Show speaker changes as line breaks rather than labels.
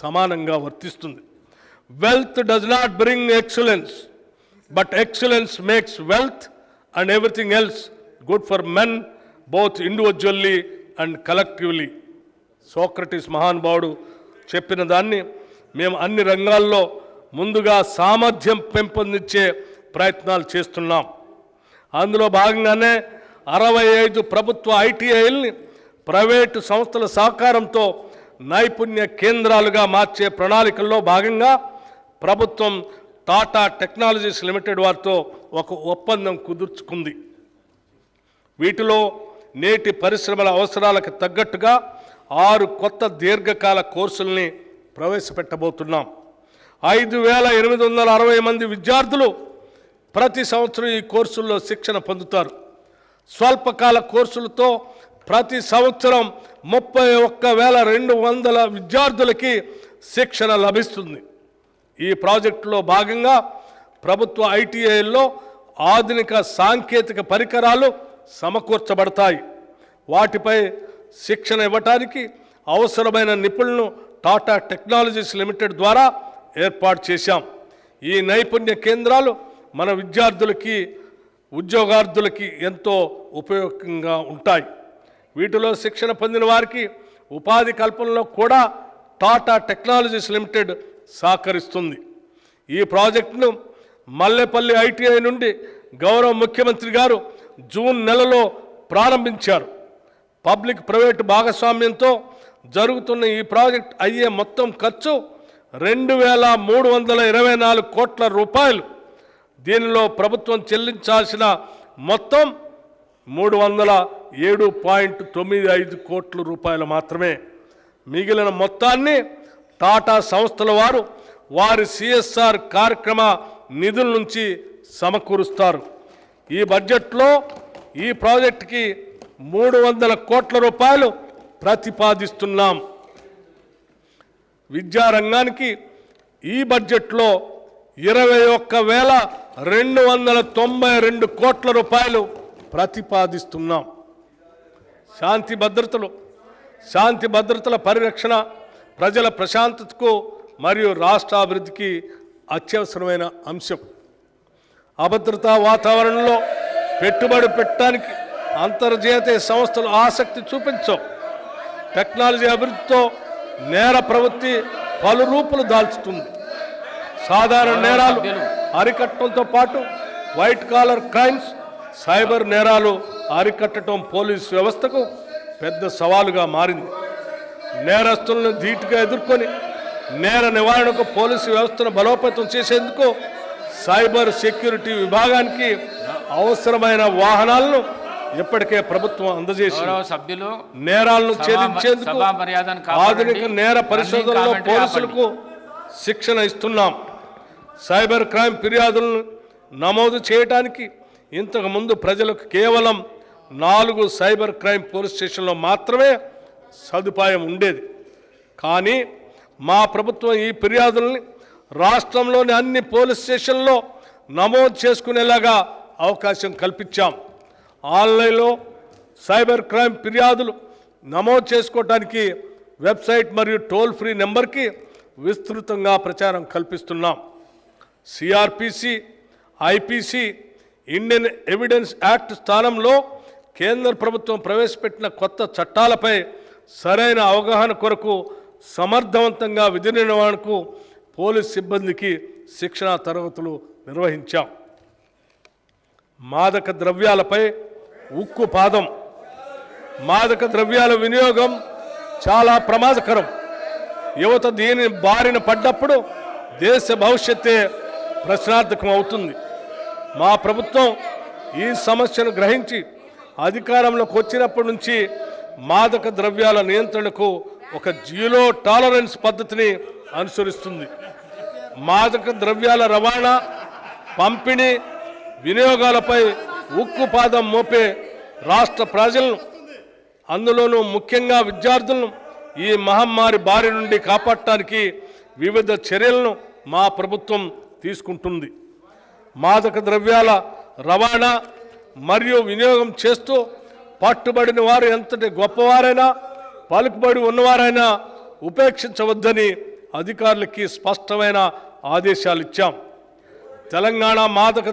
సమానంగా వర్తిస్తుంది. Wealth does not bring excellence but excellence makes wealth and everything else good for men both individually and collectively Socrates మహానుభావుడు చెప్పిన దాన్ని మేము అన్ని రంగాల్లో ముందుగా సామర్థ్యం పెంపొందించే ప్రయత్నాలు చేస్తున్నాం. అందులో భాగంగానే అరవై ఐదు ప్రభుత్వ ఐటీఐల్ని ప్రైవేటు సంస్థల సహకారంతో నైపుణ్య కేంద్రాలుగా మార్చే ప్రణాళికల్లో భాగంగా ప్రభుత్వం టాటా టెక్నాలజీస్ లిమిటెడ్ వారితో ఒక ఒప్పందం కుదుర్చుకుంది. వీటిలో నేటి పరిశ్రమల అవసరాలకు తగ్గట్టుగా ఆరు కొత్త దీర్ఘకాల కోర్సుల్ని ప్రవేశపెట్టబోతున్నాం. ఐదు వేల ఎనిమిది వందల అరవై మంది విద్యార్థులు ప్రతి సంవత్సరం ఈ కోర్సుల్లో శిక్షణ పొందుతారు. స్వల్పకాల కోర్సులతో ప్రతి సంవత్సరం ముప్పై ఒక్క వేల రెండు వందల విద్యార్థులకి శిక్షణ లభిస్తుంది. ఈ ప్రాజెక్టులో భాగంగా ప్రభుత్వ ఐటీఐల్లో ఆధునిక సాంకేతిక పరికరాలు సమకూర్చబడతాయి. వాటిపై శిక్షణ ఇవ్వటానికి అవసరమైన నిపుణులను టాటా టెక్నాలజీస్ లిమిటెడ్ ద్వారా ఏర్పాటు చేశాం. ఈ నైపుణ్య కేంద్రాలు మన విద్యార్థులకి ఉద్యోగార్థులకి ఎంతో ఉపయోగంగా ఉంటాయి. వీటిలో శిక్షణ పొందిన వారికి ఉపాధి కల్పనలో కూడా టాటా టెక్నాలజీస్ లిమిటెడ్ సహకరిస్తుంది. ఈ ప్రాజెక్టును మల్లెపల్లి ఐటీఐ నుండి గౌరవ ముఖ్యమంత్రి గారు జూన్ నెలలో ప్రారంభించారు. పబ్లిక్ ప్రైవేట్ భాగస్వామ్యంతో జరుగుతున్న ఈ ప్రాజెక్ట్ అయ్యే మొత్తం ఖర్చు రెండు వేల మూడు వందల ఇరవై నాలుగు కోట్ల రూపాయలు. దీనిలో ప్రభుత్వం చెల్లించాల్సిన మొత్తం మూడు వందల ఏడు పాయింట్ తొమ్మిది ఐదు కోట్ల రూపాయలు మాత్రమే మిగిలిన మొత్తాన్ని టాటా సంస్థల వారు వారి సిఎస్ఆర్ కార్యక్రమ నిధుల నుంచి సమకూరుస్తారు. ఈ బడ్జెట్లో ఈ ప్రాజెక్టుకి మూడు వందల కోట్ల రూపాయలు ప్రతిపాదిస్తున్నాం. విద్యారంగానికి ఈ బడ్జెట్లో ఇరవై ఒక్క వేల రెండు వందల తొంభై రెండు కోట్ల రూపాయలు ప్రతిపాదిస్తున్నాం. శాంతి భద్రతలు శాంతి భద్రతల పరిరక్షణ ప్రజల ప్రశాంతతకు మరియు రాష్ట్ర అభివృద్ధికి అత్యవసరమైన అంశం. అభద్రతా వాతావరణంలో పెట్టుబడి పెట్టడానికి అంతర్జాతీయ సంస్థలు ఆసక్తి చూపించవు టెక్నాలజీ అభివృద్ధితో నేర ప్రవృత్తి పలు రూపులు దాల్చుతుంది. సాధారణ నేరాలు అరికట్టడంతో పాటు వైట్ కాలర్ క్రైమ్స్ సైబర్ నేరాలు అరికట్టడం పోలీస్ వ్యవస్థకు పెద్ద సవాలుగా మారింది. నేరస్తులను ధీటుగా ఎదుర్కొని నేర నివారణకు పోలీసు వ్యవస్థను బలోపేతం చేసేందుకు సైబర్ సెక్యూరిటీ విభాగానికి అవసరమైన వాహనాలను ఇప్పటికే ప్రభుత్వం అందజేసింది.
గౌరవ సభ్యులు
నేరాలను ఛేదించేందుకు. ఆధునిక నేర పరిశోధనలో పోలీసులకు శిక్షణ ఇస్తున్నాం. సైబర్ క్రైమ్ ఫిర్యాదులను నమోదు చేయడానికి ఇంతకుముందు ప్రజలకు కేవలం నాలుగు సైబర్ క్రైమ్ పోలీస్ స్టేషన్లో మాత్రమే సదుపాయం ఉండేది. కానీ మా ప్రభుత్వం ఈ ఫిర్యాదుల్ని రాష్ట్రంలోని అన్ని పోలీస్ స్టేషన్లో నమోదు చేసుకునేలాగా అవకాశం కల్పించాం. ఆన్లైన్లో సైబర్ క్రైమ్ ఫిర్యాదులు నమోదు చేసుకోవడానికి వెబ్సైట్ మరియు టోల్ ఫ్రీ నెంబర్కి విస్తృతంగా ప్రచారం కల్పిస్తున్నాం. CRPC IPC Indian evidence act స్థానంలో కేంద్ర ప్రభుత్వం ప్రవేశపెట్టిన కొత్త చట్టాలపై సరైన అవగాహన కొరకు సమర్థవంతంగా విధి నిర్వహణకు పోలీస్ సిబ్బందికి శిక్షణా తరగతులు నిర్వహించాం. మాదక ద్రవ్యాలపై ఉక్కు పాదం. మాదక ద్రవ్యాల వినియోగం చాలా ప్రమాదకరం. యువత దీని బారిన పడ్డప్పుడు దేశ భవిష్యత్తే ప్రశ్నార్థకం అవుతుంది మా ప్రభుత్వం ఈ సమస్యను గ్రహించి అధికారంలోకి వచ్చినప్పటి నుంచి మాదక ద్రవ్యాల నియంత్రణకు ఒక జీరో టాలరెన్స్ పద్ధతిని అనుసరిస్తుంది. మాదక ద్రవ్యాల రవాణా పంపిణీ వినియోగాలపై ఉక్కు పాదం మోపే రాష్ట్ర ప్రజలను అందులోనూ ముఖ్యంగా విద్యార్థులను ఈ మహమ్మారి బారి నుండి కాపాడటానికి వివిధ చర్యలను మా ప్రభుత్వం తీసుకుంటుంది. మాదక ద్రవ్యాల రవాణా మరియు వినియోగం చేస్తూ పట్టుబడిన వారు ఎంతటి గొప్పవారైనా పలుకుబడి ఉన్నవారైనా ఉపేక్షించవద్దని అధికారులకి స్పష్టమైన ఆదేశాలు ఇచ్చాం. తెలంగాణ మాదక